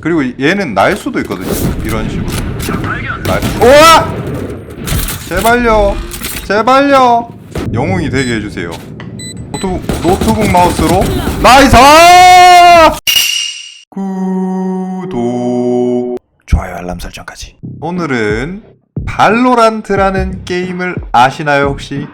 그리고 얘는 날 수도 있거든요. 이런 식으로. 날. 우와! 제발요. 제발요. 영웅이 되게 해주세요. 노트북, 노트북 마우스로 나이스! 구독, 좋아요, 알람 설정까지. 오늘은 발로란트라는 게임을 아시나요 혹시?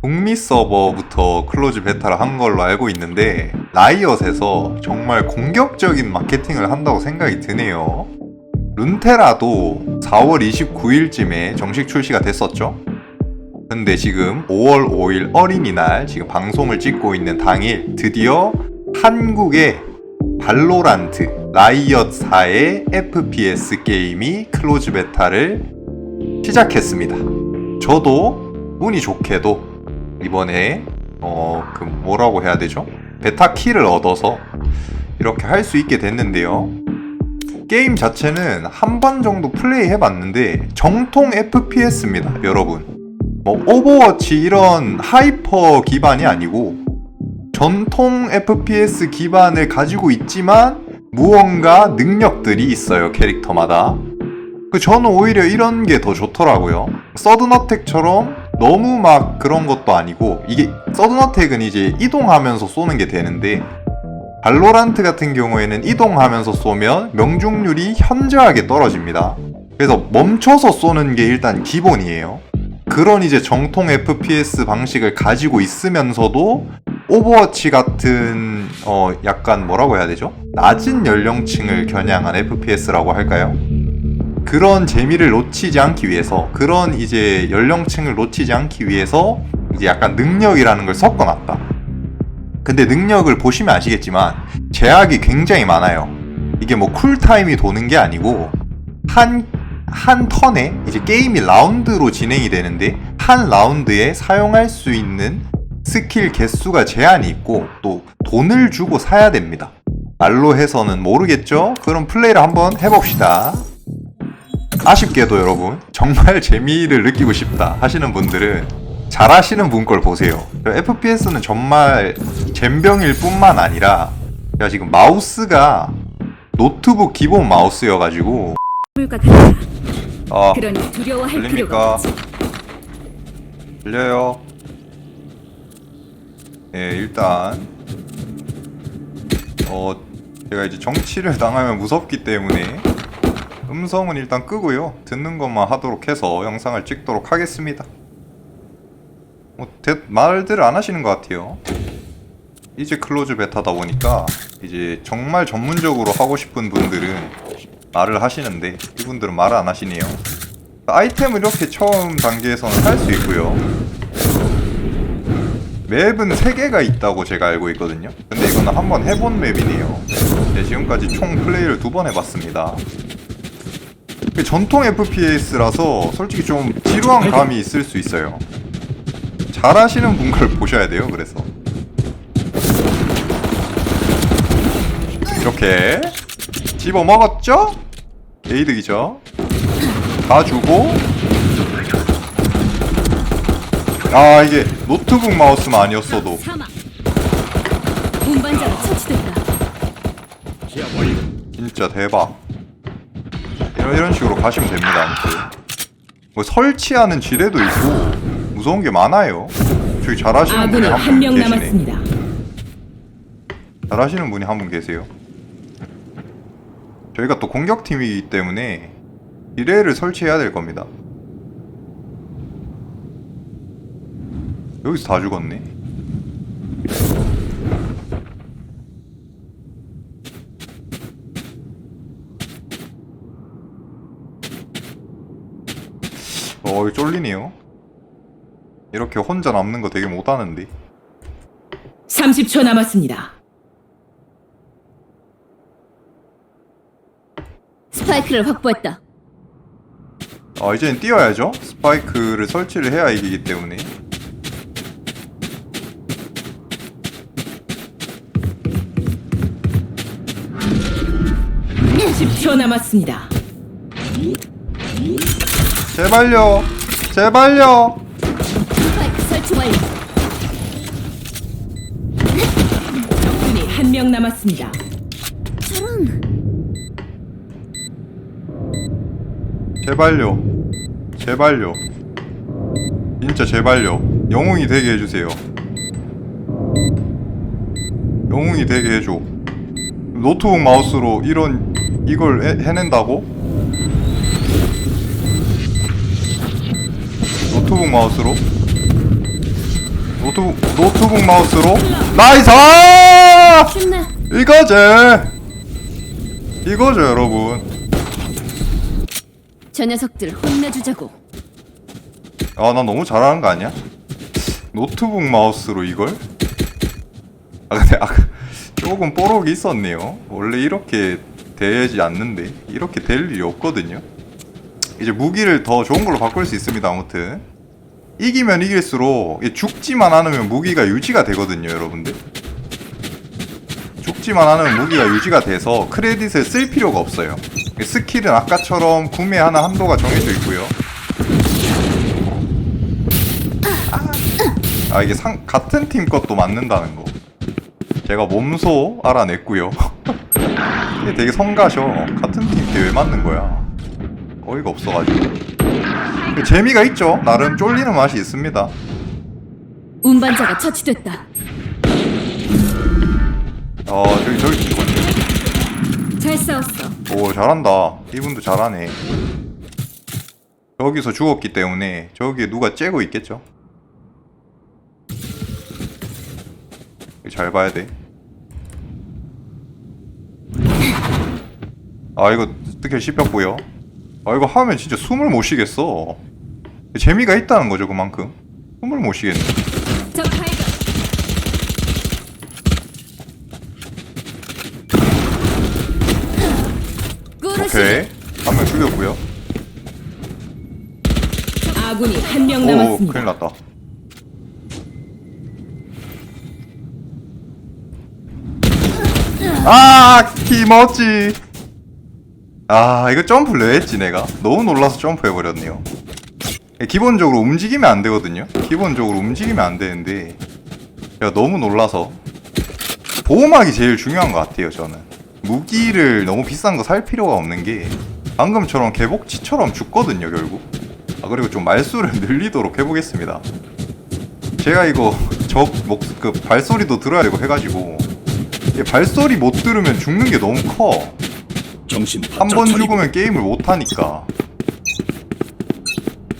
북미 서버부터 클로즈 베타를 한 걸로 알고 있는데 라이엇에서 정말 공격적인 마케팅을 한다고 생각이 드네요. 룬테라도 4월 29일쯤에 정식 출시가 됐었죠. 근데 지금 5월 5일 어린이날 지금 방송을 찍고 있는 당일 드디어 한국의 발로란트 라이엇사의 FPS 게임이 클로즈 베타를 시작했습니다. 저도 운이 좋게도 이번에 어 그 뭐라고 해야 되죠? 베타 키를 얻어서 이렇게 할 수 있게 됐는데요. 게임 자체는 한 번 정도 플레이 해봤는데 정통 FPS입니다, 여러분. 뭐 오버워치 이런 하이퍼 기반이 아니고 전통 FPS 기반을 가지고 있지만 무언가 능력들이 있어요 캐릭터마다. 그 저는 오히려 이런 게 더 좋더라고요. 서든어택처럼 너무 막 그런 것도 아니고 이게 서든어택은 이제 이동하면서 쏘는 게 되는데 발로란트 같은 경우에는 이동하면서 쏘면 명중률이 현저하게 떨어집니다. 그래서 멈춰서 쏘는 게 일단 기본이에요. 그런 이제 정통 FPS 방식을 가지고 있으면서도 오버워치 같은 어 약간 뭐라고 해야 되죠? 낮은 연령층을 겨냥한 FPS라고 할까요? 그런 재미를 놓치지 않기 위해서 그런 이제 연령층을 놓치지 않기 위해서 이제 약간 능력이라는 걸 섞어놨다. 근데 능력을 보시면 아시겠지만 제약이 굉장히 많아요. 이게 뭐 쿨타임이 도는 게 아니고 한, 한 턴에 이제 게임이 라운드로 진행이 되는데 한 라운드에 사용할 수 있는 스킬 개수가 제한이 있고 또 돈을 주고 사야 됩니다. 말로 해서는 모르겠죠? 그럼 플레이를 한번 해봅시다. 아쉽게도 여러분 정말 재미를 느끼고 싶다 하시는 분들은 잘하시는 분 걸 보세요. FPS는 정말 잼병일 뿐만 아니라 제가 지금 마우스가 노트북 기본 마우스여가지고. 아 그러니 두려워할 들립니까? 필요가 없지. 들려요. 예 일단 어 제가 이제 정치를 당하면 무섭기 때문에 음성은 일단 끄고요. 듣는 것만 하도록 해서 영상을 찍도록 하겠습니다. 뭐, 대, 말들을 안 하시는 것 같아요. 이제 클로즈 베타다 보니까 이제 정말 전문적으로 하고 싶은 분들은 말을 하시는데 이분들은 말을 안 하시네요. 아이템을 이렇게 처음 단계에서는 살 수 있고요. 맵은 3개가 있다고 제가 알고 있거든요. 근데 이거는 한번 해본 맵이네요. 네, 지금까지 총 플레이를 두 번 해봤습니다. 그 전통 FPS라서 솔직히 좀 지루한 감이 있을 수 있어요. 잘하시는 분걸 보셔야 돼요. 그래서 이렇게 집어 먹었죠? 게이득이죠. 다 주고 아 이게 노트북 마우스만 아니었어도. 진짜 대박. 이런, 이런 식으로 가시면 됩니다. 아무튼. 뭐 설치하는 지뢰도 있고 무서운 게 많아요. 저기 잘하시는 분이 아군이 한 한 분 명 계시네. 남았습니다. 잘하시는 분이 한 분 계세요. 저희가 또 공격팀이기 때문에 지뢰를 설치해야 될 겁니다. 여기서 다 죽었네. 어, 이거 쫄리네요. 이렇게 혼자 남는 거 되게 못하는데. 30초 남았습니다. 스파이크를 확보했다. 아 이제는 뛰어야죠 스파이크를 설치를 해야 이기기 때문에 10초 남았습니다. 제발요. 제발요 네, 한명 남았습니다. 제발요. 제발요. 진짜 제발요. 영웅이 되게 해주세요. 영웅이 되게 해줘. 노트북 마우스로 이런 이걸 해, 해낸다고? 노트북 마우스로? 노트북 노트북 마우스로? 나이스! 이거지. 이거죠, 여러분. 저 녀석들 혼내주자고. 아, 나 너무 잘하는 거 아니야? 노트북 마우스로 이걸? 아, 근데 아, 조금 뽀록이 있었네요. 원래 이렇게 되지 않는데 이렇게 될 일이 없거든요. 이제 무기를 더 좋은 걸로 바꿀 수 있습니다. 아무튼 이기면 이길수록 이 죽지만 않으면 무기가 유지가 되거든요, 여러분들. 죽지만 않으면 무기가 유지가 돼서 크레딧을 쓸 필요가 없어요. 스킬은 아까처럼 구매 하나 한도가 정해져 있고요. 아 이게 상, 같은 팀 것도 맞는다는 거 제가 몸소 알아냈고요 되게 성가셔 같은 팀 때 왜 맞는 거야 어이가 없어가지고 그 재미가 있죠 나름 쫄리는 맛이 있습니다 운반자가 처치됐다. 어 저기 저기 죽었네 잘 싸웠어. 오 잘한다 이분도 잘하네 여기서 죽었기 때문에 저기에 누가 째고 있겠죠 잘 봐야 돼. 아 이거 스킬 씹혔고요. 아 이거 하면 진짜 숨을 못 쉬겠어. 재미가 있다는 거죠 그만큼. 숨을 못 쉬겠네. 오케이 한 명 죽였고요. 아군이 한명오 남았습니다. 큰일 났다. 아 키머지. 아 이거 점프를 왜 했지 내가? 너무 놀라서 점프해버렸네요. 기본적으로 움직이면 안 되거든요. 기본적으로 움직이면 안 되는데 제가 너무 놀라서 보호막이 제일 중요한 것 같아요 저는. 무기를 너무 비싼 거 살 필요가 없는 게 방금처럼 개복치처럼 죽거든요 결국. 아 그리고 좀 말수를 늘리도록 해보겠습니다. 제가 이거 저목그 발소리도 들어야 되고 해가지고 이게 발소리 못 들으면 죽는 게 너무 커. 정신 한 번 죽으면 게임을 못 하니까.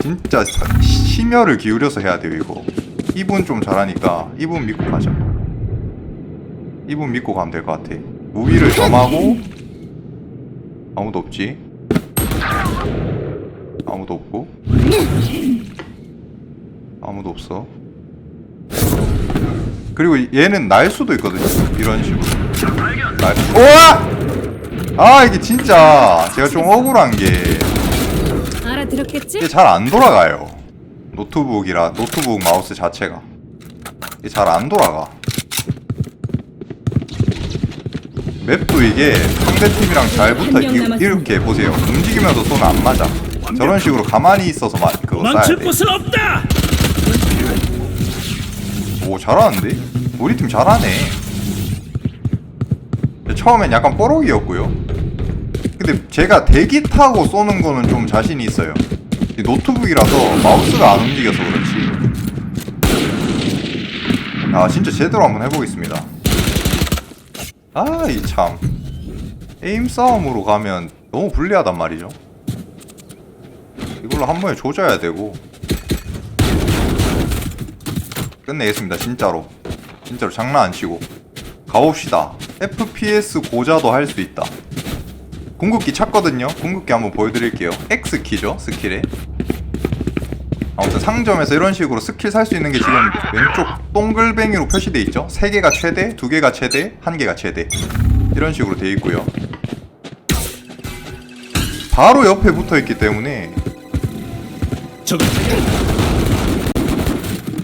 진짜 사- 심혈을 기울여서 해야 돼요 이거. 이분 좀 잘하니까 이분 믿고 가자. 이분 믿고 가면 될 것 같아. 무기를 점하고 아무도 없지. 아무도 없고 아무도 없어. 그리고 얘는 날 수도 있거든요. 이런 식으로. 날. 우와! 아 이게 진짜 제가 좀 억울한 게 알아들었겠지? 이게 잘안 돌아가요. 노트북이라 노트북 마우스 자체가 이게 잘 안 돌아가. 맵도 이게 상대 팀이랑 잘 붙어 한명 이- 남았습니다. 이렇게 보세요. 움직이면서 손 안 맞아. 저런 식으로 가만히 있어서 마, 그거 쏴야 망칠 돼. 곳은 없다. 오 잘하는데? 우리 팀 잘하네. 처음엔 약간 뽀록이었고요. 근데 제가 대기 타고 쏘는 거는 좀 자신이 있어요. 이 노트북이라서 마우스가 안 움직여서 그렇지. 아 진짜 제대로 한번 해보겠습니다. 아이 참. 에임 싸움으로 가면 너무 불리하단 말이죠. 이걸로 한 번에 조져야 되고 끝내겠습니다 진짜로 진짜로 장난 안 치고 가봅시다. FPS 고자도 할 수 있다. 궁극기 찾거든요. 궁극기 한번 보여드릴게요. X키죠? 스킬에? 아무튼 상점에서 이런 식으로 스킬 살 수 있는 게 지금 왼쪽 동글뱅이로 표시돼 있죠? 3개가 최대, 2개가 최대, 1개가 최대. 이런 식으로 돼 있고요. 바로 옆에 붙어 있기 때문에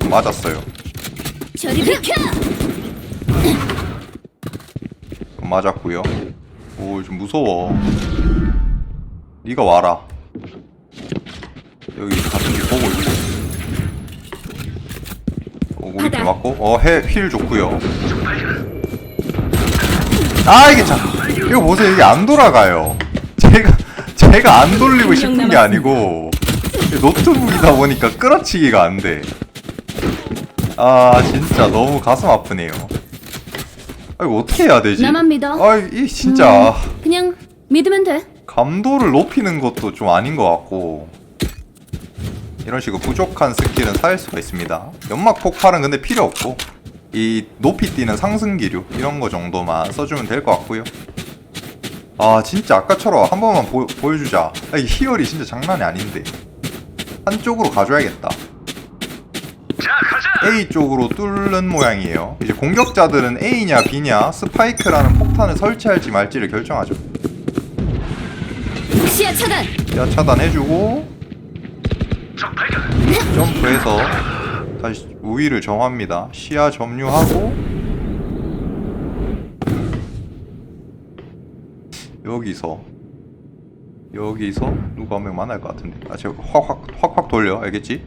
맞았어요. 저리 비켜. 맞았고요. 오, 좀 무서워. 네가 와라. 여기 같은 길 보고 있고. 어, 바다. 맞고. 어, 해, 힐 좋고요. 아, 이게 참. 이거 보세요. 이게 안 돌아가요. 제가 제가 안 돌리고 싶은 게 아니고 노트북이다 보니까 끌어치기가 안 돼. 아 진짜 너무 가슴 아프네요. 아 이거 어떻게 해야 되지? 나만 믿어. 아 이 진짜 그냥 믿으면 돼. 감도를 높이는 것도 좀 아닌 것 같고 이런 식으로 부족한 스킬은 살 수가 있습니다. 연막 폭발은 근데 필요 없고 이 높이 뛰는 상승 기류 이런 거 정도만 써주면 될 것 같고요. 아 진짜 아까처럼 한 번만 보, 보여주자. 아, 이 희열이 진짜 장난이 아닌데 한쪽으로 가줘야겠다. A 쪽으로 뚫는 모양이에요. 이제 공격자들은 A냐 B냐 스파이크라는 폭탄을 설치할지 말지를 결정하죠. 시야 차단. 야 차단해주고 점프해서 다시 우위를 정합니다 시야 점유하고 여기서 여기서 누가 한 명 만날 것 같은데 아 제가 확확 확확 돌려 알겠지?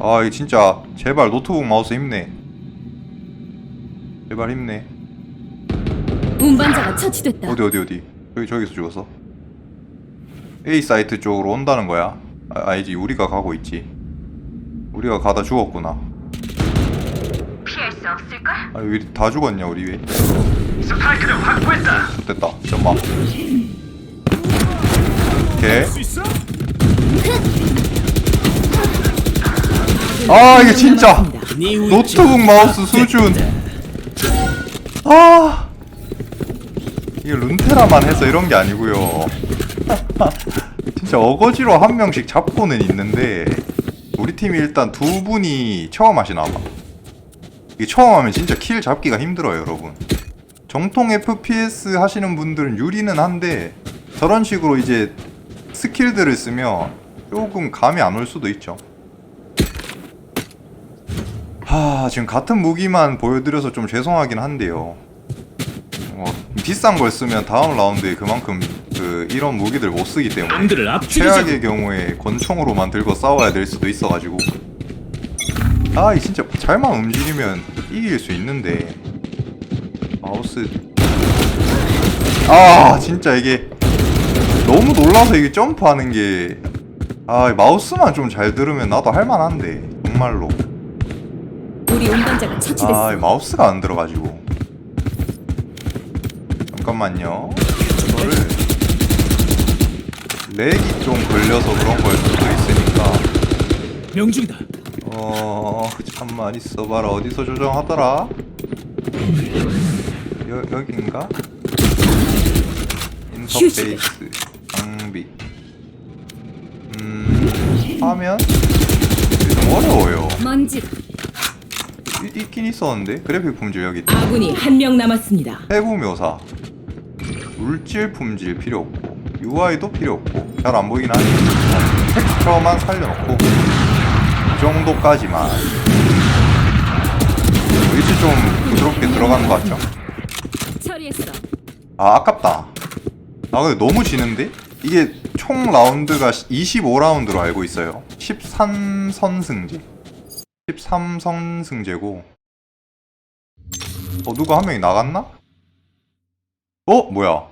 아 이거 진짜 제발 노트북 마우스 힘내. 제발 힘내. 운반자가 처치됐다. 어디 어디 어디? 여기 저기서 죽었어? A 사이트 쪽으로 온다는 거야? 아, 아니지 우리가 가고 있지. 우리가 가다 죽었구나. 피할 수 없을걸? 아 여기 다 죽었냐 우리 왜 스파이크를 확보했다. 됐다. 잠만. 오케이? 아 이게 진짜. 네 노트북 마우스 수준. 아. 이게 룬테라만 해서 이런 게 아니고요. 진짜 어거지로 한 명씩 잡고는 있는데 우리 팀이 일단 두 분이 처음 하시나 봐. 이게 처음 하면 진짜 킬 잡기가 힘들어요 여러분. 정통 FPS 하시는 분들은 유리는 한데 저런 식으로 이제 스킬들을 쓰면 조금 감이 안 올 수도 있죠 하 지금 같은 무기만 보여드려서 좀 죄송하긴 한데요. 어, 비싼 걸 쓰면 다음 라운드에 그만큼 그 이런 무기들 못 쓰기 때문에. 최악의 경우에 권총으로만 들고 싸워야 될 수도 있어가지고. 아 이 진짜 잘만 움직이면 이길 수 있는데. 마우스. 아 진짜 이게 너무 놀라서 이게 점프하는 게 아 마우스만 좀 잘 들으면 나도 할만한데 정말로 우리 운반자가 처치됐어. 아, 이 마우스가 안 들어가지고. 잠깐만요. 이거를 렉이 좀 걸려서 그런 걸 수도 있으니까. 명중이다. 어, 잠만 있어봐라. 어디서 조정하더라? 여 여긴가? 인터페이스 장비. 음, 화면? 이게 좀 어려워요. 먼지. 이- 있긴 있었는데 그래픽 품질 여기 있다. 아군이 한 명 남았습니다. 세부 묘사 물질 품질 필요 없고 UI도 필요 없고 잘 안 보이긴 하네 텍스처만 살려놓고 이 정도까지만 위치 좀 부드럽게 들어가는 것 같죠? 처리했어. 아 아깝다 아 근데 너무 지는데? 이게 총 라운드가 25라운드로 알고 있어요 13선승제 13선승제고 어 누가 한 명이 나갔나? 어? 뭐야